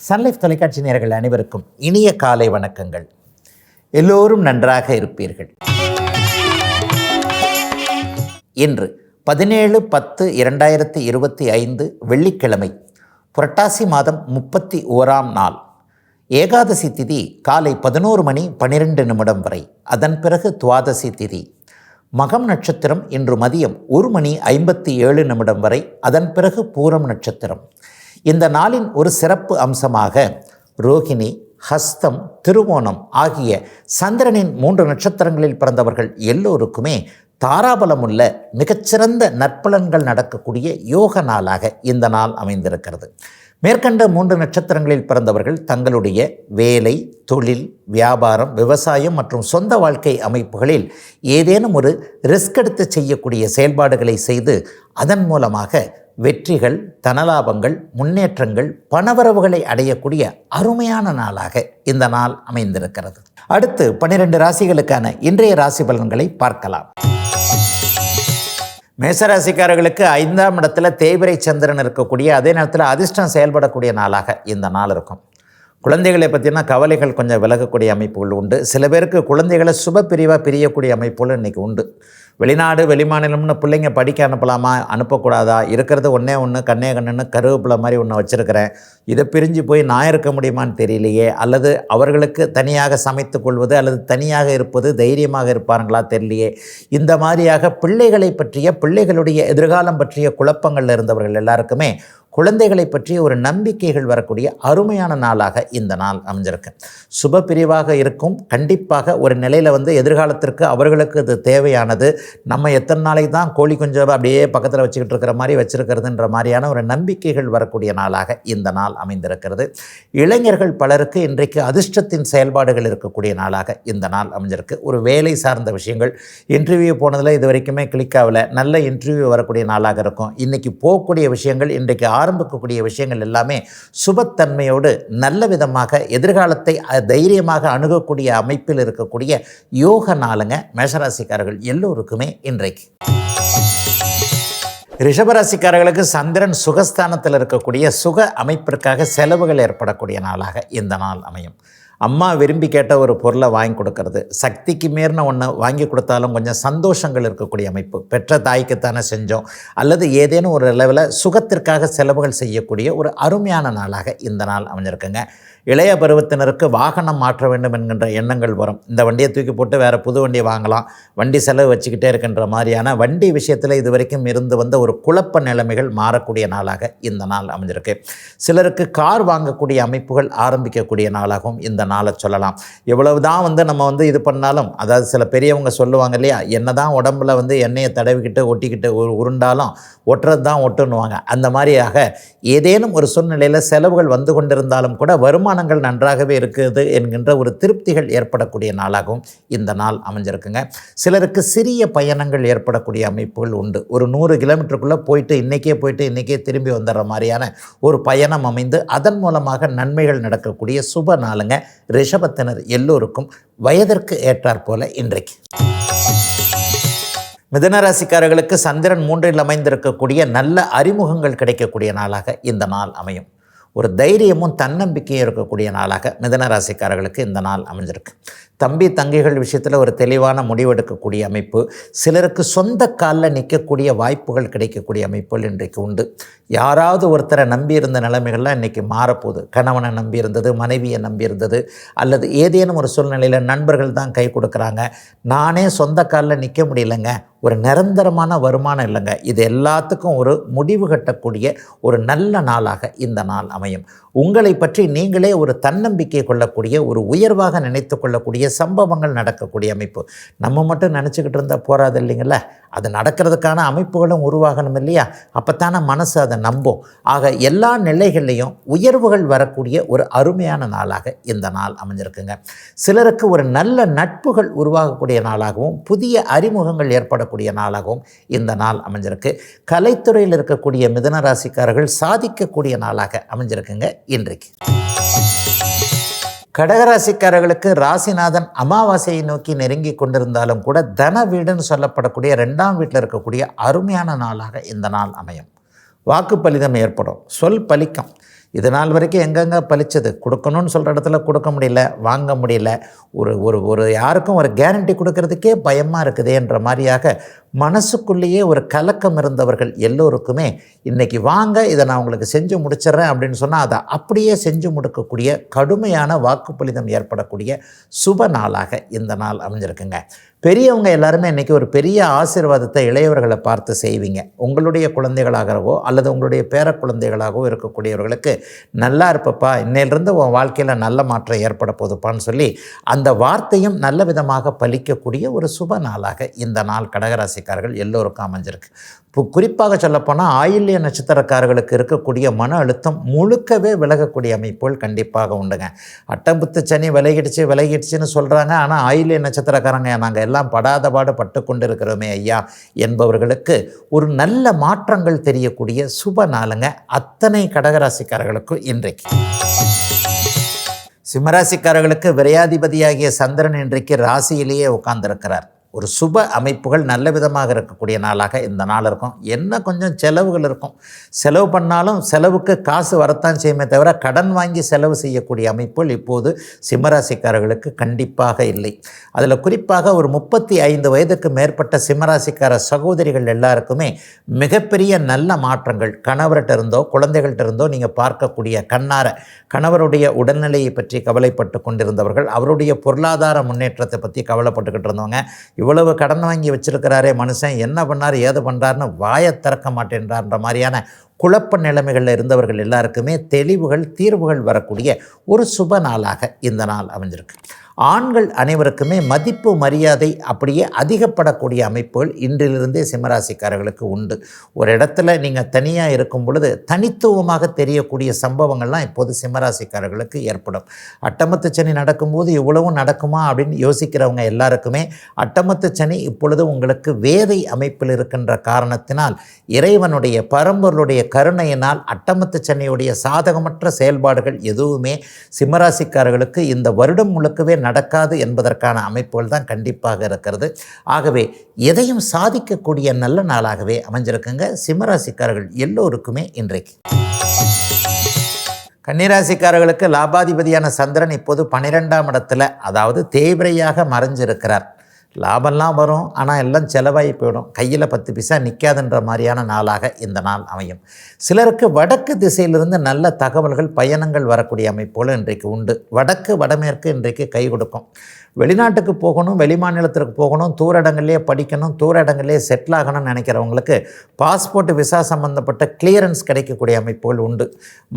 Sun Life தொலைக்காட்சி நேர்கள் அனைவருக்கும் இனிய காலை வணக்கங்கள். எல்லோரும் நன்றாக இருப்பீர்கள். இன்று பதினேழு பத்து இரண்டாயிரத்தி இருபத்தி ஐந்து வெள்ளிக்கிழமை புரட்டாசி மாதம் முப்பத்தி ஓராம் நாள். ஏகாதசி திதி காலை பதினோரு மணி பன்னிரெண்டு நிமிடம் வரை. அதன் பிறகு துவாதசி திதி. மகம் நட்சத்திரம் இன்று மதியம் ஒரு மணி ஐம்பத்தி ஏழு நிமிடம் வரை. அதன் பிறகு பூரம் நட்சத்திரம். இந்த நாளின் ஒரு சிறப்பு அம்சமாக ரோகிணி ஹஸ்தம் திருவோணம் ஆகிய சந்திரனின் மூன்று நட்சத்திரங்களில் பிறந்தவர்கள் எல்லோருக்குமே தாராபலமுள்ள மிகச்சிறந்த நற்பலன்கள் நடக்கக்கூடிய யோக நாளாக இந்த நாள் அமைந்திருக்கிறது. மேற்கண்ட மூன்று நட்சத்திரங்களில் பிறந்தவர்கள் தங்களுடைய வேலை தொழில் வியாபாரம் விவசாயம் மற்றும் சொந்த வாழ்க்கை அமைப்புகளில் ஏதேனும் ஒரு ரிஸ்க் எடுத்து செய்யக்கூடிய செயல்பாடுகளை செய்து அதன் மூலமாக வெற்றிகள் தனலாபங்கள் முன்னேற்றங்கள் பணவரவுகளை அடையக்கூடிய அருமையான நாளாக இந்த நாள் அமைந்திருக்கிறது. அடுத்து பன்னிரண்டு ராசிகளுக்கான இன்றைய ராசி பலன்களை பார்க்கலாம். மேசராசிக்காரர்களுக்கு ஐந்தாம் இடத்துல தேய்பிரை சந்திரன் இருக்கக்கூடிய அதே நேரத்தில் அதிர்ஷ்டம் செயல்படக்கூடிய நாளாக இந்த நாள் இருக்கும். குழந்தைகளை பற்றினா கவலைகள் கொஞ்சம் விலகக்கூடிய அமைப்புகள் உண்டு. சில பேருக்கு குழந்தைகளை சுப பிரிவாக பிரியக்கூடிய அமைப்புகள் இன்றைக்கி உண்டு. வெளிநாடு வெளிமாநிலம்னு பிள்ளைங்க படிக்க அனுப்பலாமா? அனுப்பக்கூடாதா? இருக்கிறது ஒன்றே ஒன்று கண்ணே கண்ணுன்னு கருவேப்பிலை மாதிரி ஒன்று வச்சுருக்கிறேன். இதை பிரிஞ்சு போய் நான் இருக்க முடியுமான்னு தெரியலையே. அல்லது அவர்களுக்கு தனியாக சமைத்து கொள்வது அல்லது தனியாக இருப்பது தைரியமாக இருப்பாருங்களா தெரியலையே. இந்த மாதிரியாக பிள்ளைகளை பற்றிய பிள்ளைகளுடைய எதிர்காலம் பற்றிய குழப்பங்கள் இருந்தவர்கள் எல்லாருக்குமே குழந்தைகளை பற்றிய ஒரு நம்பிக்கைகள் வரக்கூடிய அருமையான நாளாக இந்த நாள் அமைஞ்சிருக்கு. சுப பிரிவாக இருக்கும். கண்டிப்பாக ஒரு நிலையில் வந்து எதிர்காலத்திற்கு அவர்களுக்கு இது தேவையானது. நம்ம எத்தனை நாளைக்கு தான் கோழி குஞ்சவை அப்படியே பக்கத்தில் வச்சுக்கிட்டு இருக்கிற மாதிரி வச்சிருக்கிறதுன்ற மாதிரியான ஒரு நம்பிக்கைகள் வரக்கூடிய நாளாக இந்த நாள் அமைந்திருக்கிறது. இளைஞர்கள் பலருக்கு இன்றைக்கு அதிர்ஷ்டத்தின் செயல்பாடுகள் இருக்கக்கூடிய நாளாக இந்த நாள் அமைஞ்சிருக்கு. ஒரு வேலை சார்ந்த விஷயங்கள். இன்டர்வியூ போனதில் இது வரைக்குமே கிளிக் ஆகலை. நல்ல இன்டர்வியூ வரக்கூடிய நாளாக இருக்கும். இன்றைக்கி போகக்கூடிய விஷயங்கள் இன்றைக்கு ஆரம்பிக்கக்கூடிய விஷயங்கள் எல்லாமே சுபத்தன்மையோடு நல்ல விதமாக எதிர்காலத்தை தைரியமாக அணுகக்கூடிய அமைப்பில் இருக்கக்கூடிய யோக நாளுங்க மேஷராசிக்காரர்கள் எல்லோருக்குமே இன்றைக்கு. ரிஷபராசிக்காரர்களுக்கு சந்திரன் சுகஸ்தானத்தில் இருக்கக்கூடிய சுக அமைப்பிற்காக செலவுகள் ஏற்படக்கூடிய நாளாக இந்த நாள் அமையும். அம்மா விரும்பி கேட்ட ஒரு பொருளை வாங்கி கொடுக்கறது. சக்திக்கு மீறின ஒன்று வாங்கி கொடுத்தாலும் கொஞ்சம் சந்தோஷங்கள் இருக்கக்கூடிய அமைப்பு. பெற்ற தாய்க்குத்தானே செஞ்சோம். அல்லது ஏதேனும் ஒரு லெவலில் சுகத்திற்காக செலவுகள் செய்யக்கூடிய ஒரு அருமையான நாளாக இந்த நாள் அமைஞ்சிருக்குங்க. இளைய பருவத்தினருக்கு வாகனம் மாற்ற வேண்டும் என்கின்ற எண்ணங்கள் வரும். இந்த வண்டியை தூக்கி போட்டு வேறு புது வண்டியை வாங்கலாம். வண்டி செலவு வச்சுக்கிட்டே இருக்கின்ற மாதிரியான வண்டி விஷயத்தில் இது வரைக்கும் இருந்து வந்த ஒரு குழப்ப நிலைமைகள் மாறக்கூடிய நாளாக இந்த நாள் அமைஞ்சிருக்கு. சிலருக்கு கார் வாங்கக்கூடிய அமைப்புகள் ஆரம்பிக்கக்கூடிய நாளாகவும் இந்த நாளை சொல்லலாம். எவ்வளவு தான் வந்து நம்ம வந்து இது பண்ணாலும் அதாவது சில பெரியவங்க சொல்லுவாங்க இல்லையா என்ன தான் உடம்புல வந்து எண்ணெயை தடவிக்கிட்டு ஒட்டிக்கிட்டு உருண்டாலும் ஒட்டுறது தான் ஒட்டுன்னுவாங்க. அந்த மாதிரியாக ஏதேனும் ஒரு சூழ்நிலையில் செலவுகள் வந்து கொண்டிருந்தாலும் கூட வருமானங்கள் நன்றாகவே இருக்குது என்கின்ற ஒரு திருப்திகள் ஏற்படக்கூடிய நாளாகவும் இந்த நாள் அமைஞ்சிருக்குங்க. சிலருக்கு சிறிய பயணங்கள் ஏற்படக்கூடிய அமைப்புகள் உண்டு. ஒரு நூறு கிலோமீட்டருக்குள்ளே போயிட்டு இன்றைக்கே போயிட்டு இன்றைக்கே திரும்பி வந்துடுற மாதிரியான ஒரு பயணம் அமைந்து அதன் மூலமாக நன்மைகள் நடக்கக்கூடிய சுப நாளுங்க. ரிஷபத்தினர் எல்லோருக்கும் வயதிற்கு ஏற்றாற் போல இன்றைக்கு. மிதனராசிக்காரர்களுக்கு சந்திரன் மூன்றில் அமைந்திருக்கக்கூடிய நல்ல அறிமுகங்கள் கிடைக்கக்கூடிய நாளாக இந்த நாள் அமையும். ஒரு தைரியமும் தன்னம்பிக்கையும் இருக்கக்கூடிய நாளாக மிதனராசிக்காரர்களுக்கு இந்த நாள் அமைஞ்சிருக்கு. தம்பி தங்கைகள் விஷயத்தில் ஒரு தெளிவான முடிவெடுக்கக்கூடிய அமைப்பு சிலருக்கு சொந்த காலில் நிற்கக்கூடிய வாய்ப்புகள் கிடைக்கக்கூடிய அமைப்புகள் இன்றைக்கு உண்டு. யாராவது ஒருத்தரை நம்பியிருந்த நிலைமைகள்லாம் இன்றைக்கி மாறப்போகுது. கணவனை நம்பியிருந்தது மனைவியை நம்பியிருந்தது அல்லது ஏதேனும் ஒரு சூழ்நிலையில் நண்பர்கள் தான் கை கொடுக்குறாங்க. நானே சொந்த காலில் நிற்க முடியலங்க. ஒரு நிரந்தரமான வருமானம் இல்லைங்க. இது எல்லாத்துக்கும் ஒரு முடிவு கட்டக்கூடிய ஒரு நல்ல நாளாக இந்த நாள் அமையும். உங்களை பற்றி நீங்களே ஒரு தன்னம்பிக்கை கொள்ளக்கூடிய ஒரு உயர்வாக நினைத்து கொள்ளக்கூடிய சம்பவங்கள் நடக்கக்கூடிய அமைப்பு. நம்ம மட்டும் நினச்சிக்கிட்டு இருந்தால் போகாது இல்லைங்கள? அது நடக்கிறதுக்கான அமைப்புகளும் உருவாகணும் இல்லையா? அப்போத்தானே மனசு அதை நம்பும். ஆக எல்லா நிலைகள்லையும் உயர்வுகள் வரக்கூடிய ஒரு அருமையான நாளாக இந்த நாள் அமைஞ்சிருக்குங்க. சிலருக்கு ஒரு நல்ல நட்புகள் உருவாகக்கூடிய நாளாகவும் புதிய அறிமுகங்கள் ஏற்படக்கூடிய நாளாகவும் இந்த நாள் அமைஞ்சிருக்கு. கலைத்துறையில் இருக்கக்கூடிய மிதன ராசிக்காரர்கள் சாதிக்கக்கூடிய நாளாக அமைஞ்சிருக்குங்க இன்றைக்கு. கடகராசிக்காரர்களுக்கு ராசிநாதன் அமாவாசையை நோக்கி நெருங்கி கொண்டிருந்தாலும் கூட தன வீடுன்னு சொல்லப்படக்கூடிய ரெண்டாம் வீட்டில் இருக்கக்கூடிய அருமையான நாளாக இந்த நாள் அமையும். வாக்கு பலிதம் ஏற்படும். சொல் பலிக்கும் இது நாள் வரைக்கும் எங்கெங்கே பலிச்சது கொடுக்கணும்னு சொல்கிற இடத்துல கொடுக்க முடியல வாங்க முடியல. ஒரு ஒரு ஒரு யாருக்கும் ஒரு கேரண்டி கொடுக்கறதுக்கே பயமாக இருக்குதேன்ற மாதிரியாக மனசுக்குள்ளேயே ஒரு கலக்கம் இருந்தவர்கள் எல்லோருக்குமே இன்றைக்கி வாங்க இதை நான் உங்களுக்கு செஞ்சு முடிச்சிடுறேன் அப்படின்னு சொன்னால் அதை அப்படியே செஞ்சு முடிக்கக்கூடிய கடுமையான வாக்குப்பளிதம் ஏற்படக்கூடிய சுப நாளாக இந்த நாள் அமைஞ்சிருக்குங்க. பெரியவங்க எல்லாருமே இன்றைக்கி ஒரு பெரிய ஆசீர்வாதத்தை இளையவர்களை பார்த்து செய்வீங்க. உங்களுடைய குழந்தைகளாகவோ அல்லது உங்களுடைய பேர குழந்தைகளாகவோ இருக்கக்கூடியவர்களுக்கு நல்லா இருப்பப்பா இன்னையிலிருந்து உன் வாழ்க்கையில் நல்ல மாற்றம் ஏற்பட போதுப்பான்னு சொல்லி அந்த வார்த்தையும் நல்ல விதமாக பலிக்கக்கூடிய ஒரு சுப நாளாக இந்த நாள் கடகராசி ராசிக்காரர்கள் எல்லோருக்கும் அமைஞ்சிருக்கு. இப்போ குறிப்பாக சொல்லப்போனால் ஆயில்ய நட்சத்திரக்காரர்களுக்கு இருக்கக்கூடிய மன அழுத்தம் முழுக்கவே விலகக்கூடிய அமைப்புகள் கண்டிப்பாக உண்டுங்க. அட்டம்புத்து சனி விலகிடுச்சு விலகிடுச்சுன்னு சொல்கிறாங்க ஆனால் ஆயில்ய நட்சத்திரக்காரங்க நாங்கள் எல்லாம் படாத பாடு பட்டு கொண்டு இருக்கிறோமே ஐயா என்பவர்களுக்கு ஒரு நல்ல மாற்றங்கள் தெரியக்கூடிய சுப நாளுங்க அத்தனை கடகராசிக்காரர்களுக்கும் இன்றைக்கு. சிம்மராசிக்காரர்களுக்கு விரையாதிபதியாகிய சந்திரன் இன்றைக்கு ராசியிலேயே உட்கார்ந்திருக்கிறார். ஒரு சுப அமைப்புகள் நல்ல விதமாக இருக்கக்கூடிய நாளாக இந்த நாள் இருக்கும். என்ன கொஞ்சம் செலவுகள் இருக்கும். செலவு பண்ணாலும் செலவுக்கு காசு வரத்தான் செய்யுமே தவிர கடன் வாங்கி செலவு செய்யக்கூடிய அமைப்புகள் இப்போது சிம்மராசிக்காரர்களுக்கு கண்டிப்பாக இல்லை. அதில் குறிப்பாக ஒரு முப்பத்தி ஐந்து வயதுக்கு மேற்பட்ட சிம்மராசிக்கார சகோதரிகள் எல்லாருக்குமே மிகப்பெரிய நல்ல மாற்றங்கள். கணவர்கிட்ட இருந்தோ குழந்தைகள்கிட்ட இருந்தோ நீங்கள் பார்க்கக்கூடிய கண்ணார கணவருடைய உடல்நிலையை பற்றி கவலைப்பட்டு கொண்டிருந்தவர்கள் அவருடைய பொருளாதார முன்னேற்றத்தை பற்றி கவலைப்பட்டுக்கிட்டு இருந்தவங்க இவ்வளவு கடன் வாங்கி வச்சிருக்கிறாரே மனுஷன் என்ன பண்ணார் ஏது பண்ணுறாருன்னு வாயை திறக்க மாட்டேன்றார்ன்ற மாதிரியான குழப்ப நிலைமைகளில் இருந்தவர்கள் எல்லாருக்குமே தெளிவுகள் தீர்வுகள் வரக்கூடிய ஒரு சுப நாளாக இந்த நாள் அமைஞ்சிருக்கு. ஆண்கள் அனைவருக்குமே மதிப்பு மரியாதை அப்படியே அதிகப்படக்கூடிய அமைப்புகள் இன்றிலிருந்தே சிம்மராசிக்காரர்களுக்கு உண்டு. ஒரு இடத்துல நீங்கள் தனியாக இருக்கும் பொழுது தனித்துவமாக தெரியக்கூடிய சம்பவங்கள்லாம் இப்போது சிம்மராசிக்காரர்களுக்கு ஏற்படும். அட்டமத்து சனி நடக்கும்போது இவ்வளவும் நடக்குமா அப்படின்னு யோசிக்கிறவங்க எல்லாருக்குமே அட்டமத்து சனி இப்பொழுது உங்களுக்கு வேதை அமைப்பில் இருக்கின்ற காரணத்தினால் இறைவனுடைய பரம்பொருளுடைய கருணையினால் அட்டமத்து சனியுடைய சாதகமற்ற செயல்பாடுகள் எதுவுமே சிம்மராசிக்காரர்களுக்கு இந்த வருடம் முழுக்கவே நடக்காது என்பதற்கான அமைப்புகள் தான் கண்டிப்பாக இருக்கிறது. ஆகவே எதையும் சாதிக்கக்கூடிய நல்ல நாளாகவே அமைஞ்சிருக்குங்க. சிம்மராசிக்காரர்கள் எல்லோருக்குமே இன்றைக்கு. கன்னிராசிக்காரர்களுக்கு லாபாதிபதியான சந்திரன் இப்போது பன்னிரெண்டாம் இடத்துல அதாவது தேய்பிரையாக மறைஞ்சிருக்கிறார். லாபம்லாம் வரும் ஆனால் எல்லாம் செலவாகி போயிடும். கையில் பத்து பைசா நிற்காதுன்ற மாதிரியான நாளாக இந்த நாள் அமையும். சிலருக்கு வடக்கு திசையிலிருந்து நல்ல தகவல்கள் பயணங்கள் வரக்கூடிய அமைப்போல் இன்றைக்கு உண்டு. வடக்கு வடமேற்கு இன்றைக்கு கை கொடுக்கும். வெளிநாட்டுக்கு போகணும் வெளிமாநிலத்திற்கு போகணும் தூர இடங்கள்லேயே படிக்கணும் தூர இடங்கள்லேயே செட்டில் ஆகணும்னு நினைக்கிறவங்களுக்கு பாஸ்போர்ட் விசா சம்மந்தப்பட்ட கிளியரன்ஸ் கிடைக்கக்கூடிய அமைப்புகள் உண்டு.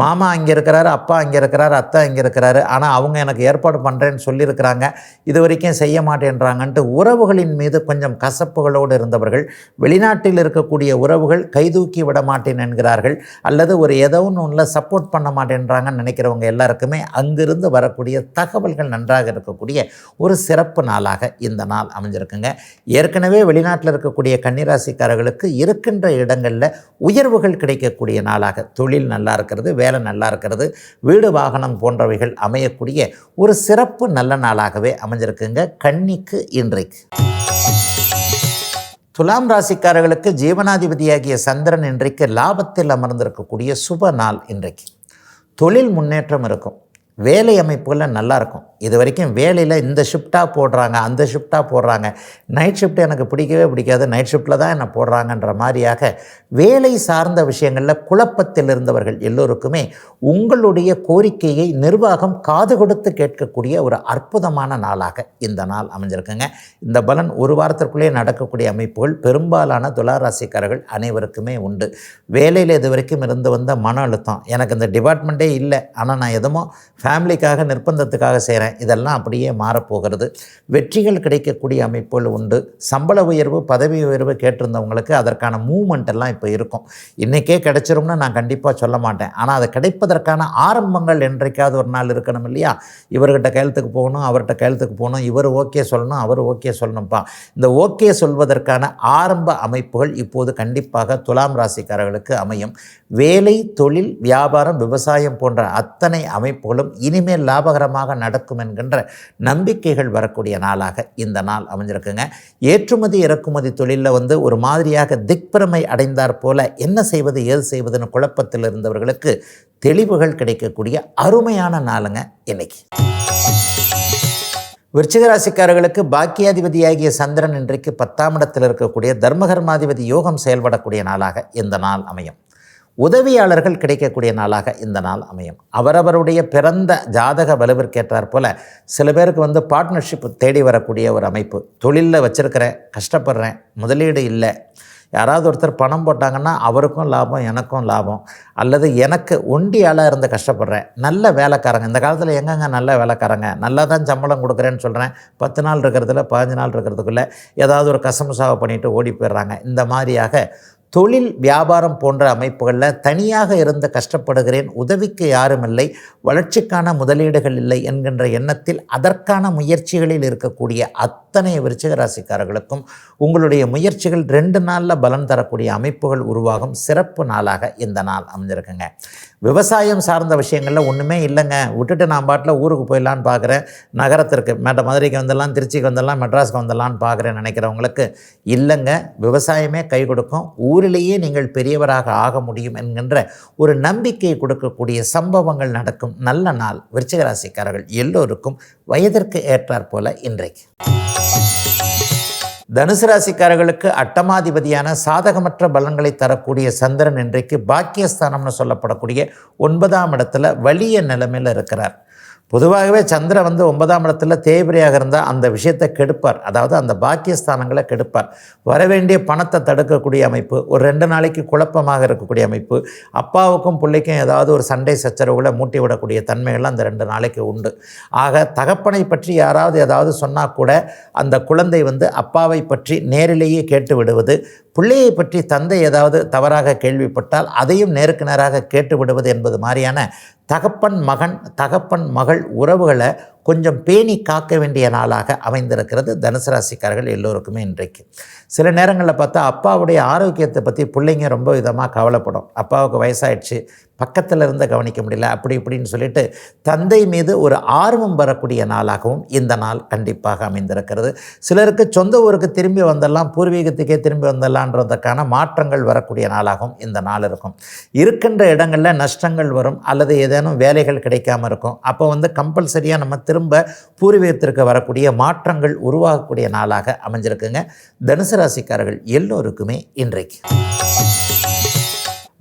மாமா அங்கே இருக்கிறாரு அப்பா அங்கே இருக்கிறாரு அத்தை அங்கே இருக்கிறாரு. ஆனால் அவங்க எனக்கு ஏற்பாடு பண்ணுறேன்னு சொல்லியிருக்கிறாங்க. இது வரைக்கும் செய்ய மாட்டேன்றாங்கன்ட்டு உறவுகளின் மீது கொஞ்சம் கசப்புகளோடு இருந்தவர்கள் வெளிநாட்டில் இருக்கக்கூடிய உறவுகள் கைதூக்கி விட மாட்டேன் என்கிறார்கள். அல்லது ஒரு ஏதோ ஒன்றில் சப்போர்ட் பண்ண மாட்டேன்றாங்கன்னு நினைக்கிறவங்க எல்லாருக்குமே அங்கிருந்து வரக்கூடிய தகவல்கள் நன்றாக இருக்கக்கூடிய ஒரு சிறப்பு நாளாக இந்த நாள் அமைஞ்சிருக்குங்க. ஏற்கனவே வெளிநாட்டில் இருக்கக்கூடிய கன்னிராசிக்காரர்களுக்கு இருக்கின்ற இடங்களில் உயர்வுகள் கிடைக்கக்கூடிய நாளாக. தொழில் நல்லா இருக்கிறது வேலை நல்லா இருக்கிறது வீடு வாகனம் போன்றவைகள் அமையக்கூடிய ஒரு சிறப்பு நல்ல நாளாகவே அமைஞ்சிருக்குங்க. கன்னிக்கு இன்றைக்கு. துலாம் ராசிக்காரர்களுக்கு ஜீவனாதிபதியாகிய சந்திரன் இன்றைக்கு லாபத்தில் அமர்ந்திருக்கக்கூடிய சுப நாள் இன்றைக்கு. தொழில் முன்னேற்றம் இருக்கும். வேலை அமைப்புகளில் நல்லாயிருக்கும் இது வரைக்கும் வேலையில் இந்த ஷிஃப்ட்டாக போடுறாங்க அந்த ஷிஃப்ட்டாக போடுறாங்க. நைட் ஷிஃப்ட் எனக்கு பிடிக்கவே பிடிக்காது. நைட் ஷிஃப்ட்டில் தான் என்ன போடுறாங்கன்ற மாதிரியாக வேலை சார்ந்த விஷயங்களில் குழப்பத்தில் இருந்தவர்கள் எல்லோருக்குமே உங்களுடைய கோரிக்கையை நிர்வாகம் காது கொடுத்து கேட்கக்கூடிய ஒரு அற்புதமான நாளாக இந்த நாள் அமைஞ்சிருக்குங்க. இந்த பலன் ஒரு வாரத்திற்குள்ளே நடக்கக்கூடிய அமைப்புகள் பெரும்பாலான துளாராசிக்காரர்கள் அனைவருக்குமே உண்டு. வேலையில் இது வரைக்கும் இருந்து வந்த மன அழுத்தம். எனக்கு இந்த டிபார்ட்மெண்ட்டே இல்லை. ஆனால் நான் எதுமோ ஃபேமிலிக்காக நிர்பந்தத்துக்காக செய்கிறேன் இதெல்லாம் அப்படியே மாறப்போகிறது. வெற்றிகள் கிடைக்கக்கூடிய அமைப்புகள் உண்டு. சம்பள உயர்வு பதவி உயர்வு கேட்டிருந்தவங்களுக்கு அதற்கான மூமெண்ட் எல்லாம் இப்போ இருக்கும். இன்றைக்கே கிடைச்சிரும்னு நான் கண்டிப்பாக சொல்ல மாட்டேன். ஆனால் அது கிடைப்பதற்கான ஆரம்பங்கள் என்றைக்காவது ஒரு நாள் இருக்கணும் இல்லையா? இவர்கிட்ட கையெழுத்துக்கு போகணும் அவர்கிட்ட கையெழுத்துக்கு போகணும் இவர் ஓகே சொல்லணும் அவர் ஓகே சொல்லணும்ப்பா இந்த ஓகே சொல்வதற்கான ஆரம்ப அமைப்புகள் இப்போது கண்டிப்பாக துலாம் ராசிக்காரர்களுக்கு அமையும். வேலை தொழில் வியாபாரம் விவசாயம் போன்ற அத்தனை அமைப்புகளும் இனிமேல் லாபகரமாக நடக்கும் என்கின்ற நம்பிக்கைகள் வரக்கூடிய நாளாக இந்த நாள் அமைஞ்சிருக்குங்க. ஏற்றுமதி இறக்குமதி தொழிலில் வந்து ஒரு மாதிரியாக திக்பிரமை அடைந்தார் போல என்ன செய்வது ஏது செய்வதுன்னு குழப்பத்தில் இருந்தவர்களுக்கு தெளிவுகள் கிடைக்கக்கூடிய அருமையான நாளுங்க இன்னைக்கு. விருச்சிகராசிக்காரர்களுக்கு பாக்கியாதிபதியாகிய சந்திரன் இன்றைக்கு பத்தாம் இடத்தில் இருக்கக்கூடிய தர்மகர்மாதிபதி யோகம் செயல்படக்கூடிய நாளாக இந்த நாள் அமையும். உதவியாளர்கள் கிடைக்கக்கூடிய நாளாக இந்த நாள் அமையும். அவரவருடைய பிறந்த ஜாதக வலுவிற்கேற்றார் போல சில பேருக்கு வந்து பார்ட்னர்ஷிப் தேடி வரக்கூடிய ஒரு அமைப்பு. தொழிலில் வச்சுருக்கிறேன் கஷ்டப்படுறேன் முதலீடு இல்லை. யாராவது ஒருத்தர் பணம் போட்டாங்கன்னா அவருக்கும் லாபம் எனக்கும் லாபம். அல்லது எனக்கு ஒண்டியாளாக இருந்து கஷ்டப்படுறேன் நல்ல வேலைக்காரங்க. இந்த காலத்தில் எங்கெங்க நல்ல வேலைக்காரங்க? நல்லா தான் சம்பளம் கொடுக்குறேன்னு சொல்கிறேன் பத்து நாள் இருக்கிறதுல பதினஞ்சு நாள் இருக்கிறதுக்குள்ளே ஏதாவது ஒரு கசமுசாவை பண்ணிவிட்டு ஓடி போயிடுறாங்க. இந்த மாதிரியாக தொழில் வியாபாரம் போன்ற அமைப்புகளில் தனியாக இருந்து கஷ்டப்படுகிறேன் உதவிக்கு யாரும் இல்லை வளர்ச்சிக்கான முதலீடுகள் இல்லை என்கின்ற எண்ணத்தில் அதற்கான முயற்சிகளில் இருக்கக்கூடிய அத்தனை விருச்சிக ராசிக்காரர்களுக்கும் உங்களுடைய முயற்சிகள் ரெண்டு நாளில் பலன் தரக்கூடிய அமைப்புகள் உருவாகும். சிறப்பு நாளாக இந்த நாள் அமைஞ்சிருக்குங்க. விவசாயம் சார்ந்த விஷயங்களில் ஒன்றுமே இல்லைங்க. விட்டுட்டு நான் பாட்டில் ஊருக்கு போயிடலான்னு பார்க்குறேன் நகரத்திற்கு மேட்ட மதுரைக்கு வந்துடலாம் திருச்சிக்கு வந்துடலாம் மெட்ராஸ்க்கு வந்துடலான்னு பார்க்குறேன் நினைக்கிறவங்களுக்கு இல்லைங்க. விவசாயமே கை கொடுக்கும். ஊரிலேயே நீங்கள் பெரியவராக ஆக முடியும் என்கின்ற ஒரு நம்பிக்கையை கொடுக்கக்கூடிய சம்பவங்கள் நடக்கும். நல்ல நாள். விருச்சிகராசிக்காரர்கள் எல்லோருக்கும் வயதிற்கு ஏற்றாற் போல இன்றைக்கு. தனுசு ராசிக்காரர்களுக்கு அட்டமாதிபதியான சாதகமற்ற பலன்களை தரக்கூடிய சந்திரன் இன்றைக்கு பாக்கியஸ்தானம்னு சொல்லப்படக்கூடிய ஒன்பதாம் இடத்துல வலிய நிலைமையில் இருக்கிறார். பொதுவாகவே சந்திரன் வந்து ஒன்பதாம் இடத்துல தேய்பிரியாக இருந்தால் அந்த விஷயத்தை கெடுப்பார். அதாவது அந்த பாக்கியஸ்தானங்களை கெடுப்பார். வரவேண்டிய பணத்தை தடுக்கக்கூடிய அமைப்பு ஒரு ரெண்டு நாளைக்கு குழப்பமாக இருக்கக்கூடிய அமைப்பு அப்பாவுக்கும் பிள்ளைக்கும் ஏதாவது ஒரு சண்டை சச்சரவுகளை மூட்டி விடக்கூடிய தன்மைகள்லாம் அந்த ரெண்டு நாளைக்கு உண்டு. ஆக தகப்பனை பற்றி யாராவது ஏதாவது சொன்னால் கூட அந்த குழந்தை வந்து அப்பாவை பற்றி நேரிலேயே கேட்டு விடுவது பிள்ளையை பற்றி தந்தை ஏதாவது தவறாக கேள்விப்பட்டால் அதையும் நேருக்கு நேராக கேட்டு விடுவது என்பது மாதிரியான தகப்பன் மகன் தகப்பன் மகள் உறவுகளை கொஞ்சம் பேணி காக்க வேண்டிய நாளாக அமைந்திருக்கிறது. தனுசு ராசிக்காரர்கள் எல்லோருக்குமே இன்றைக்கு. சில நேரங்களில் பார்த்தா அப்பாவுடைய ஆரோக்கியத்தை பற்றி பிள்ளைங்க ரொம்ப விதமாக கவலைப்படும். அப்பாவுக்கு வயசாயிடுச்சு. பக்கத்தில் இருந்து கவனிக்க முடியல. அப்படி இப்படின்னு சொல்லிட்டு தந்தை மீது ஒரு ஆர்வம் வரக்கூடிய நாளாகவும் இந்த நாள் கண்டிப்பாக அமைந்திருக்கிறது. சிலருக்கு சொந்த ஊருக்கு திரும்பி வந்தெல்லாம் பூர்வீகத்துக்கே திரும்பி வந்துடலான்றதுக்கான மாற்றங்கள் வரக்கூடிய நாளாகவும் இந்த நாள் இருக்கும். இருக்கின்ற இடங்களில் நஷ்டங்கள் வரும். அல்லது ஏதேனும் வேலைகள் கிடைக்காம இருக்கும். அப்போ வந்து கம்பல்சரியாக நம்ம திரும்ப பூர்வீகத்திற்கு வரக்கூடிய மாற்றங்கள் உருவாகக்கூடிய நாளாக அமைஞ்சிருக்குங்க. தனுசு ராசிக்காரர்கள் எல்லோருக்குமே இன்றைக்கு.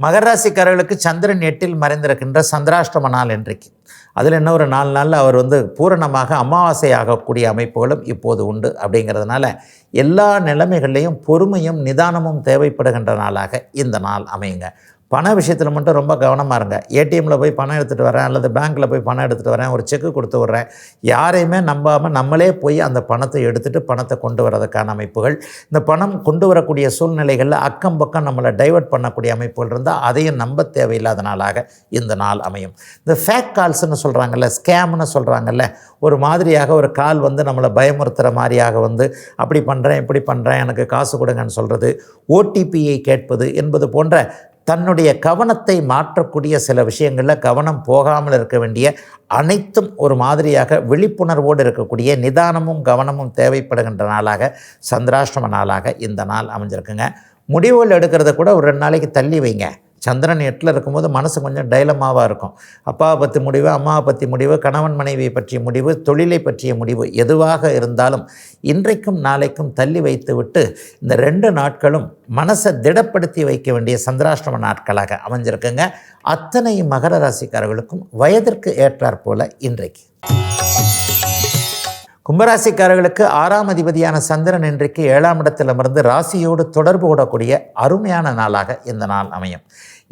மகர ராசிக்காரர்களுக்கு சந்திரன் எட்டில் மறைந்திருக்கின்ற சந்திராஷ்டம நாள் இன்றைக்கு. அதில் என்ன ஒரு நாலு நாளில் அவர் வந்து பூரணமாக அமாவாசை ஆகக்கூடிய அமைப்புகளும் இப்போது உண்டு. அப்படிங்கிறதுனால எல்லா நிலைமைகள்லையும் பொறுமையும் நிதானமும் தேவைப்படுகின்ற நாளாக இந்த நாள் அமையுங்க. பண விஷயத்தில் மட்டும் ரொம்ப கவனமாக இருங்க. ஏடிஎம்மில் போய் பணம் எடுத்துகிட்டு வரேன் அல்லது பேங்க்கில் போய் பணம் எடுத்துகிட்டு வரேன் ஒரு செக்கு கொடுத்து விட்றேன். யாரையுமே நம்பாமல் நம்மளே போய் அந்த பணத்தை எடுத்துகிட்டு பணத்தை கொண்டு வரதுக்கான அமைப்புகள். இந்த பணம் கொண்டு வரக்கூடிய சூழ்நிலைகளில் அக்கம் பக்கம் நம்மளை டைவர்ட் பண்ணக்கூடிய அமைப்புகள் இருந்தால் அதையும் நம்ப தேவையில்லாத நாளாக இந்த நாள் அமையும். இந்த ஃபேக் கால்ஸ்னு சொல்கிறாங்கல்ல ஸ்கேம்னு சொல்கிறாங்கல்ல ஒரு மாதிரியாக ஒரு கால் வந்து நம்மளை பயமுறுத்துகிற மாதிரியாக வந்து அப்படி பண்ணுறேன் இப்படி பண்ணுறேன் எனக்கு காசு கொடுங்கன்னு சொல்கிறது ஓடிபியை கேட்பது என்பது போன்ற தன்னுடைய கவனத்தை மாற்றக்கூடிய சில விஷயங்களில் கவனம் போகாமல் இருக்க வேண்டிய அனைத்தும் ஒரு மாதிரியாக விழிப்புணர்வோடு இருக்கக்கூடிய நிதானமும் கவனமும் தேவைப்படுகின்ற நாளாக சந்திராஷ்டம நாளாக இந்த நாள் அமைஞ்சிருக்குங்க. முடிவுகள் எடுக்கிறத கூட ஒரு ரெண்டு நாளைக்கு தள்ளி வைங்க. சந்திரன் எட்டில் இருக்கும்போது மனசு கொஞ்சம் டைலமாவாக இருக்கும். அப்பாவை பற்றி முடிவு அம்மாவை பற்றி முடிவு கணவன் மனைவியை பற்றிய முடிவு தொழிலை பற்றிய முடிவு எதுவாக இருந்தாலும் இன்றைக்கும் நாளைக்கும் தள்ளி வைத்து விட்டு இந்த ரெண்டு நாட்களும் மனசை திடப்படுத்தி வைக்க வேண்டிய சந்திராஷ்டம நாட்களாக அமைஞ்சிருக்குங்க. அத்தனை மகர ராசிக்காரர்களுக்கும் வயதிற்கு ஏற்றாற் போல இன்றைக்கு. கும்பராசிக்காரர்களுக்கு ஆறாம் அதிபதியான சந்திரன் இன்றைக்கு ஏழாம் இடத்தில் அமர்ந்து ராசியோடு தொடர்பு கூடக்கூடிய அருமையான நாளாக இந்த நாள் அமையும்.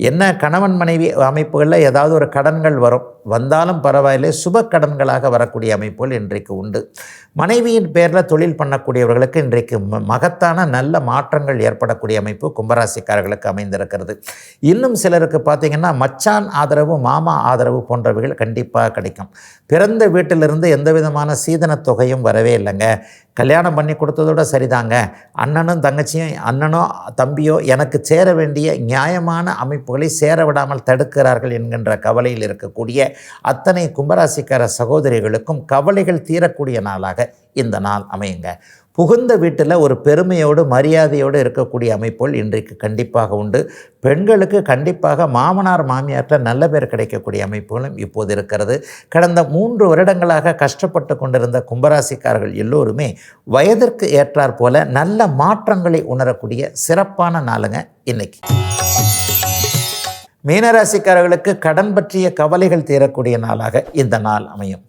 என்ன கணவன் மனைவி அமைப்புகளில் ஏதாவது ஒரு கடன்கள் வரும்? வந்தாலும் பரவாயில்லை. சுப கடன்களாக வரக்கூடிய அமைப்புகள் இன்றைக்கு உண்டு. மனைவியின் பேரில் தொழில் பண்ணக்கூடியவர்களுக்கு இன்றைக்கு மகத்தான நல்ல மாற்றங்கள் ஏற்படக்கூடிய அமைப்பு கும்பராசிக்காரர்களுக்கு அமைந்திருக்கிறது. இன்னும் சிலருக்கு பார்த்தீங்கன்னா மச்சான் ஆதரவு மாமா ஆதரவு போன்றவைகள் கண்டிப்பாக கிடைக்கும். பிறந்த வீட்டிலிருந்து எந்த விதமான சீதனத் தொகையும் வரவே இல்லைங்க. கல்யாணம் பண்ணி கொடுத்ததோட சரிதாங்க. அண்ணனும் தங்கச்சியும் அண்ணனோ தம்பியோ எனக்கு சேர வேண்டிய நியாயமான அமைப்புகளை சேர விடாமல் தடுக்கிறார்கள் என்கின்ற கவலையில் இருக்கக்கூடிய அத்தனை கும்பராசிக்கார சகோதரிகளுக்கும் கவலைகள் தீரக்கூடிய நாளாக இந்த நாள் அமையுங்க. புகுந்த வீட்டில் ஒரு பெருமையோடு மரியாதையோடு இருக்கக்கூடிய அமைப்புகள் இன்றைக்கு கண்டிப்பாக உண்டு. பெண்களுக்கு கண்டிப்பாக மாமனார் மாமியார்கிட்ட நல்ல பேர் கிடைக்கக்கூடிய அமைப்புகளும் இப்போது இருக்கிறது. கடந்த மூன்று வருடங்களாக கஷ்டப்பட்டு கொண்டிருந்த கும்பராசிக்காரர்கள் எல்லோருமே வயதிற்கு ஏற்றாற் போல நல்ல மாற்றங்களை உணரக்கூடிய சிறப்பான நாளுங்க இன்னைக்கு. மீனராசிக்காரர்களுக்கு கடன் பற்றிய கவலைகள் தீரக்கூடிய நாளாக இந்த நாள் அமையும்.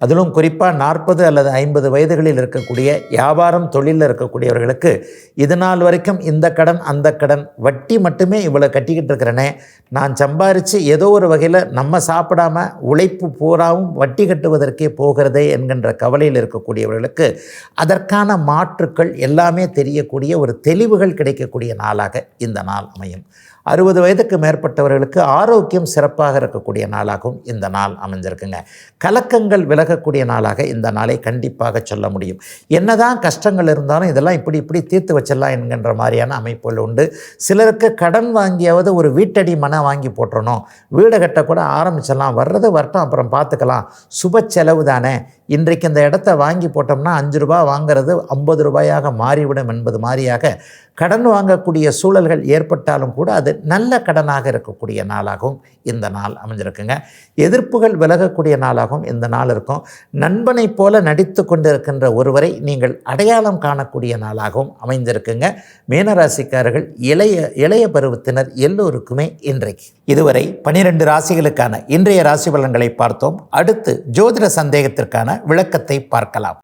அதிலும் குறிப்பாக நாற்பது அல்லது ஐம்பது வயதுகளில் இருக்கக்கூடிய வியாபாரம் தொழிலில் இருக்கக்கூடியவர்களுக்கு இது நாள் வரைக்கும் இந்த கடன் அந்த கடன் வட்டி மட்டுமே இவ்வளோ கட்டிக்கிட்டு இருக்கிறேனே நான் சம்பாரித்து ஏதோ ஒரு வகையில் நம்ம சாப்பிடாம உழைப்பு பூராவும் வட்டி கட்டுவதற்கே போகிறதே என்கின்ற கவலையில் இருக்கக்கூடியவர்களுக்கு அதற்கான மாற்றுக்கள் எல்லாமே தெரியக்கூடிய ஒரு தெளிவுகள் கிடைக்கக்கூடிய நாளாக இந்த நாள் அமையும். அறுபது வயதுக்கு மேற்பட்டவர்களுக்கு ஆரோக்கியம் சிறப்பாக இருக்கக்கூடிய நாளாகவும் இந்த நாள் அமைஞ்சிருக்குங்க. கலக்கங்கள் விலகக்கூடிய நாளாக இந்த நாளை கண்டிப்பாக சொல்ல முடியும். என்னதான் கஷ்டங்கள் இருந்தாலும் இதெல்லாம் இப்படி இப்படி தீர்த்து வச்சிடலாம் என்கின்ற மாதிரியான அமைப்புகள் உண்டு. சிலருக்கு கடன் வாங்கியாவது ஒரு வீட்டடி மனை வாங்கி போட்டுறணும். வீடு கட்ட கூட ஆரம்பிச்சிடலாம். வர்றது வரட்டும் அப்புறம் பார்த்துக்கலாம். சுப செலவு தானே. இன்றைக்கு இந்த இடத்த வாங்கி போட்டோம்னா அஞ்சு ரூபா வாங்கிறது ஐம்பது ரூபாயாக மாறிவிடும் என்பது மாதிரியாக கடன் வாங்கக்கூடிய சூழல்கள் ஏற்பட்டாலும் கூட அது நல்ல கடனாக இருக்கக்கூடிய நாளாகவும் இந்த நாள் அமைஞ்சிருக்குங்க. எதிர்ப்புகள் விலகக்கூடிய நாளாகவும் இந்த நாள் இருக்கும். நண்பனைப் போல நடித்து கொண்டிருக்கின்ற ஒருவரை நீங்கள் அடையாளம் காணக்கூடிய நாளாகவும் அமைந்திருக்குங்க. மீனராசிக்காரர்கள் இளைய இளைய பருவத்தினர் எல்லோருக்குமே இன்றைக்கு. இதுவரை பனிரெண்டு ராசிகளுக்கான இன்றைய ராசி பலன்களை பார்த்தோம். அடுத்து ஜோதிட சந்தேகத்திற்கான விளக்கத்தை பார்க்கலாம்.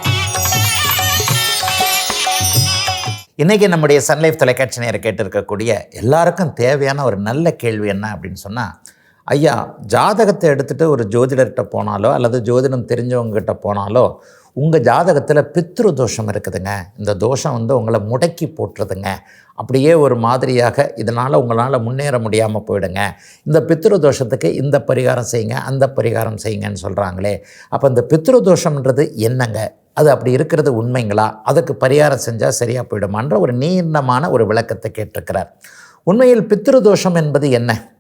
இன்றைக்கி நம்முடைய சன்லைஃப் தொலைக்காட்சி நேர கேட்டிருக்கக்கூடிய எல்லாருக்கும் தேவையான ஒரு நல்ல கேள்வி என்ன அப்படின்னு சொன்னால் ஐயா ஜாதகத்தை எடுத்துகிட்டு ஒரு ஜோதிடர்கிட்ட போனாலோ அல்லது ஜோதிடம் தெரிஞ்சவங்ககிட்ட போனாலோ உங்கள் ஜாதகத்தில் பித்ரு தோஷம் இருக்குதுங்க. இந்த தோஷம் வந்து உங்களை முடக்கி போட்டுருதுங்க. அப்படியே ஒரு மாதிரியாக இதனால் உங்களால் முன்னேற முடியாமல் போயிடுங்க. இந்த பித்ரு தோஷத்துக்கு இந்த பரிகாரம் செய்யுங்க அந்த பரிகாரம் செய்யுங்கன்னு சொல்கிறாங்களே அப்போ இந்த பித்ரு தோஷம்ன்றது என்னங்க? அது அப்படி இருக்கிறது உண்மைங்களா? அதுக்கு பரிகாரம் செஞ்சால் சரியாக போயிடுமான்ற ஒரு நீண்டமான ஒரு விளக்கத்தை கேட்டிருக்கிறார். உண்மையில் பித்ரு தோஷம் என்பது என்ன?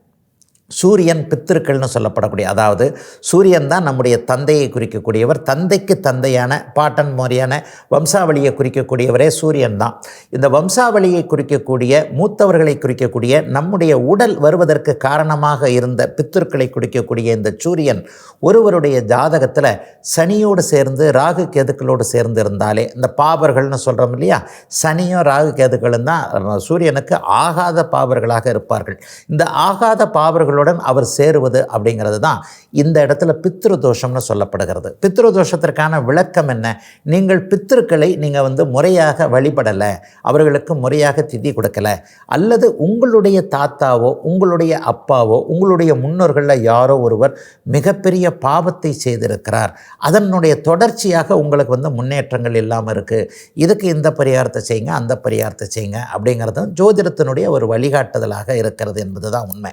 சூரியன் பித்திருக்கள்னு சொல்லப்படக்கூடிய அதாவது சூரியன் தான் நம்முடைய தந்தையை குறிக்கக்கூடியவர் தந்தைக்கு தந்தையான பாட்டன் மாதிரியான வம்சாவளியை குறிக்கக்கூடியவரே சூரியன் தான். இந்த வம்சாவளியை குறிக்கக்கூடிய மூத்தவர்களை குறிக்கக்கூடிய நம்முடைய உடல் வருவதற்கு காரணமாக இருந்த பித்திருக்களை குறிக்கக்கூடிய இந்த சூரியன் ஒருவருடைய ஜாதகத்தில் சனியோடு சேர்ந்து ராகு கேதுக்களோடு சேர்ந்து இருந்தாலே இந்த பாபர்கள்னு சொல்கிறோம் இல்லையா? சனியும் ராகு கேதுக்களும் தான் சூரியனுக்கு ஆகாத பாவர்களாக இருப்பார்கள். இந்த ஆகாத பாவர்களோட பித்ருக்களுடன் அவர் சேருவது அப்படிங்கிறது தான் இந்த இடத்துல பித்ரு தோஷம்னு சொல்லப்படுகிறது. பித்ரு தோஷத்திற்கான விளக்கம் என்ன? நீங்கள் பித்திருக்களை நீங்கள் வந்து முறையாக வழிபடலை அவர்களுக்கு முறையாக திதி கொடுக்கல அல்லது உங்களுடைய தாத்தாவோ உங்களுடைய அப்பாவோ உங்களுடைய முன்னோர்களில் யாரோ ஒருவர் மிகப்பெரிய பாவத்தை செய்திருக்கிறார். அதனுடைய தொடர்ச்சியாக உங்களுக்கு வந்து முன்னேற்றங்கள் இல்லாமல் இருக்குது இதுக்கு இந்த பரிகாரத்தை செய்யுங்க அந்த பரிகாரத்தை செய்யுங்க அப்படிங்கிறதும் ஜோதிடத்தினுடைய ஒரு வழிகாட்டுதலாக இருக்கிறது என்பது தான் உண்மை.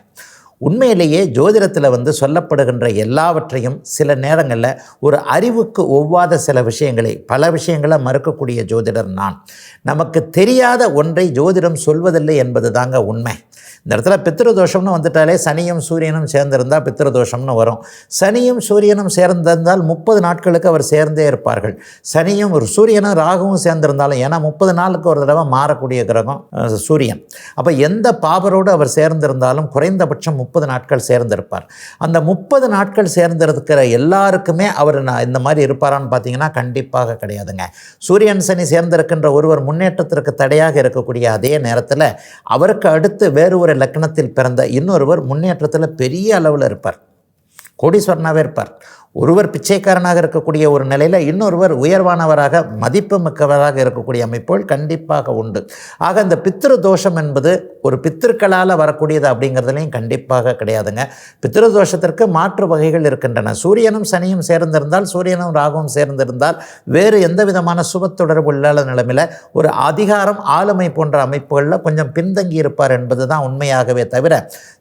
உண்மையிலேயே ஜோதிடத்தில் வந்து சொல்லப்படுகின்ற எல்லாவற்றையும் சில நேரங்களில் ஒரு அறிவுக்கு ஒவ்வாத சில விஷயங்களை பல விஷயங்களை மறுக்கக்கூடிய ஜோதிடர் நான். நமக்கு தெரியாத ஒன்றை ஜோதிடம் சொல்வதில்லை என்பது தாங்க உண்மை. இந்த இடத்துல பித்திருதோஷம்னு வந்துட்டாலே சனியும் சூரியனும் சேர்ந்திருந்தால் பித்திருதோஷம்னு வரும். சனியும் சூரியனும் சேர்ந்திருந்தால் முப்பது நாட்களுக்கு அவர் சேர்ந்தே இருப்பார்கள். சனியும் ஒரு சூரியனும் ராகுவும் சேர்ந்திருந்தாலும் ஏன்னா முப்பது நாளுக்கு ஒரு தடவை மாறக்கூடிய கிரகம் சூரியன். அப்போ எந்த பாபரோடு அவர் சேர்ந்திருந்தாலும் குறைந்தபட்சம் முப்பது நாட்கள் சேர்ந்திருப்பார். அந்த முப்பது நாட்கள் சேர்ந்திருக்கிற எல்லாருக்குமே அவர் இந்த மாதிரி இருப்பாரான்னு பார்த்தீங்கன்னா கண்டிப்பாக கிடையாதுங்க. சூரியன் சனி சேர்ந்திருக்கின்ற ஒருவர் முன்னேற்றத்திற்கு தடையாக இருக்கக்கூடிய அதே நேரத்தில் அவருக்கு அடுத்து வேறு ஒரு லக்கணத்தில் பிறந்த இன்னொருவர் முன்னேற்றத்தில் பெரிய அளவில் இருப்பார். கோடீஸ்வரனாகவே இருப்பார். ஒருவர் பிச்சைக்காரனாக இருக்கக்கூடிய ஒரு நிலையில் இன்னொருவர் உயர்வானவராக மதிப்பு மிக்கவராக இருக்கக்கூடிய அமைப்புகள் கண்டிப்பாக உண்டு. ஆக இந்த பித்திரு தோஷம் என்பது ஒரு பித்திருக்களால் வரக்கூடியது அப்படிங்கிறதுலையும் கண்டிப்பாக கிடையாதுங்க. பித்திரு தோஷத்திற்கு மாற்று வகைகள் இருக்கின்றன. சூரியனும் சனியும் சேர்ந்திருந்தால் சூரியனும் ராகுவும் சேர்ந்திருந்தால் வேறு எந்த விதமான சுபத்தொடர்பு இல்லாத நிலைமையில் ஒரு அதிகாரம் ஆளுமை போன்ற அமைப்புகளில் கொஞ்சம் பின்தங்கி இருப்பார் என்பது தான் உண்மையாகவே தவிர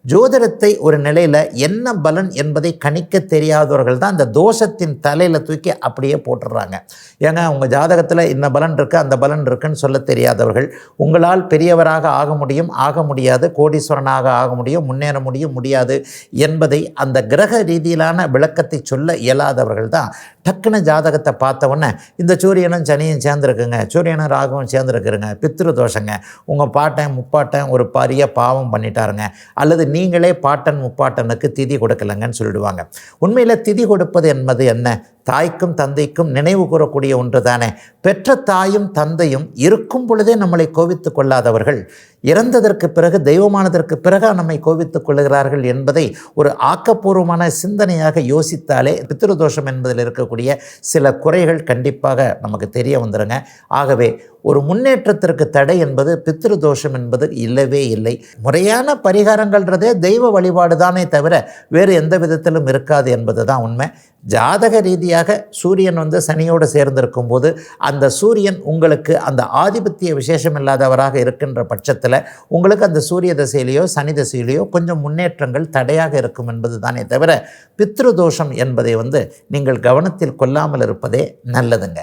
ஜோதிடத்தை ஒரு நிலையில் என்ன பலன் என்பதை கணிக்க தெரியாதவர்கள் தான் இந்த தோஷத்தின் தலையில் தூக்கி அப்படியே போட்டுடுறாங்க. ஏங்க உங்கள் ஜாதகத்தில் இந்த பலன் இருக்குது அந்த பலன் இருக்குன்னு சொல்ல தெரியாதவர்கள் உங்களால் பெரியவராக ஆக முடியும் ஆக முடியாது கோடீஸ்வரனாக ஆக முடியும் முன்னேற முடியும் முடியாது என்பதை அந்த கிரக ரீதியிலான விளக்கத்தை சொல்ல இயலாதவர்கள் தான். டக்குன்னு ஜாதகத்தை பார்த்தவொன்னே இந்த சூரியனும் சனியும் சேர்ந்துருக்குங்க சூரியனும் ராகுவும் சேர்ந்துருக்குறங்க பித்ரு தோஷங்க. உங்கள் பாட்டன் முப்பாட்டன் ஒரு பாரிய பாவம் பண்ணிட்டாருங்க. அல்லது நீங்களே பாட்டன் முப்பாட்டனுக்கு திதி கொடுக்கலங்கன்னு சொல்லிடுவாங்க. உண்மையில் திதி கொடு கொடுப்பது என்பது என்ன தாய்க்கும் தந்தைக்கும் நினைவு கூறக்கூடிய ஒன்று தானே பெற்ற தாயும் தந்தையும் இருக்கும் பொழுதே நம்மளை கோவித்து கொள்ளாதவர்கள். இறந்ததற்கு பிறகு தெய்வமானதற்கு பிறகு நம்மை கோவித்துக் கொள்கிறார்கள் என்பதை ஒரு ஆக்கப்பூர்வமான சிந்தனையாக யோசித்தாலே பித்திருதோஷம் என்பதில் இருக்கக்கூடிய சில குறைகள் கண்டிப்பாக நமக்கு தெரிய வந்துடுங்க ஆகவே ஒரு முன்னேற்றத்திற்கு தடை என்பது பித்திருதோஷம் என்பது இல்லவே இல்லை. முறையான பரிகாரங்கள்ன்றதே தெய்வ வழிபாடு தானே தவிர வேறு எந்த விதத்திலும் இருக்காது என்பது தான் உண்மை. ஜாதக ரீதியாக சூரியன் வந்து சனியோடு சேர்ந்திருக்கும் போது அந்த சூரியன் உங்களுக்கு அந்த ஆதிபத்திய விசேஷம் இல்லாதவராக இருக்கின்ற பட்சத்தில் உங்களுக்கு அந்த சூரிய தசையிலேயோ சனி தசையிலேயோ கொஞ்சம் முன்னேற்றங்கள் தடையாக இருக்கும் என்பது தானே தவிர பித்ரு தோஷம் என்பதை வந்து நீங்கள் கவனத்தில் கொள்ளாமல் இருப்பதே நல்லதுங்க.